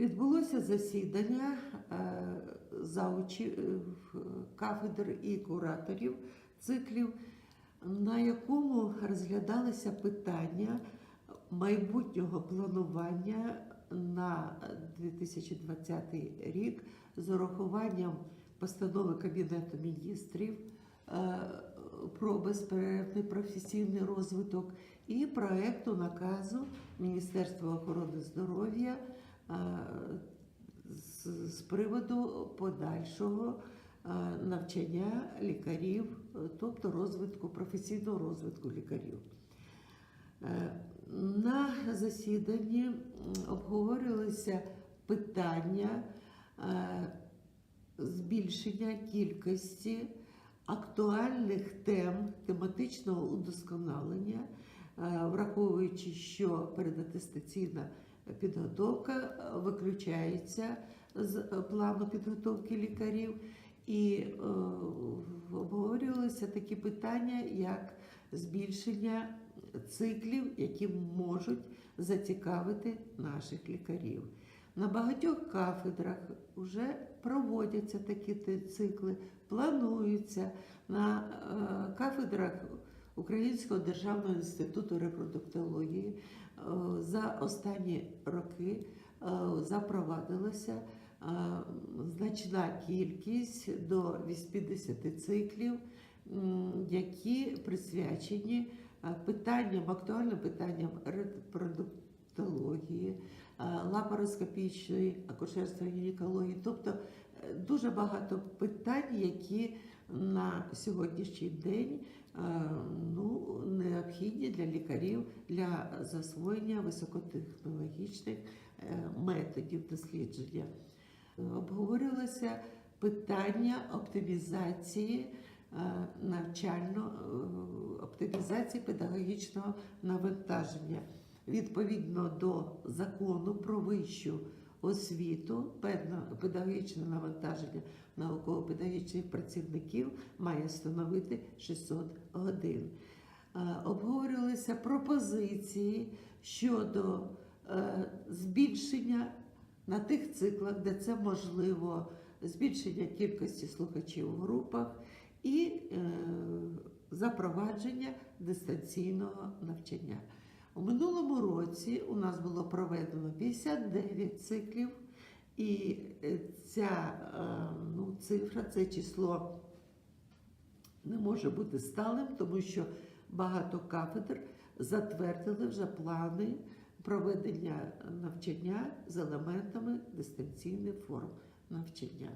Відбулося засідання е, заучі е, кафедр і кураторів циклів, на якому розглядалися питання майбутнього планування на 2020 рік з урахуванням постанови Кабінету міністрів е, про безперервний професійний розвиток і проекту наказу Міністерства охорони здоров'я з, з приводу подальшого е, навчання лікарів, е, тобто розвитку професійного розвитку лікарів. Е, На засіданні обговорювалися питання е, збільшення кількості актуальних тем тематичного удосконалення, е, враховуючи, що передатестаційна підготовка е, виключається з е, плану підготовки лікарів, і е, обговорювалися такі питання, як збільшення циклів, які можуть зацікавити наших лікарів. На багатьох кафедрах вже проводяться такі цикли, плануються на е, кафедрах Українського державного інституту репродуктології е, за останні роки е, запровадилася е, значна кількість до 80 циклів, які присвячені питанням, актуальним питанням репродуктології, лапароскопічної, акушерства гінекології. Тобто дуже багато питань, які на сьогоднішній день е, ну, необхідні для лікарів для засвоєння високотехнологічних е, методів дослідження. Е, Обговорювалося питання оптимізації навчально оптимізації педагогічного навантаження відповідно до закону про вищу освіту, певне педагогічне навантаження науково-педагогічних працівників має становити 600 годин. Е, Обговорювалися пропозиції щодо е, збільшення на тих циклах, де це можливо, збільшення кількості слухачів у групах і е, запровадження дистанційного навчання. У минулому році у нас було проведено 59 циклів, і е, ця е, ну, цифра, це число не може бути сталим, тому що багато кафедр затвердили вже плани проведення навчання з елементами дистанційних форм навчання.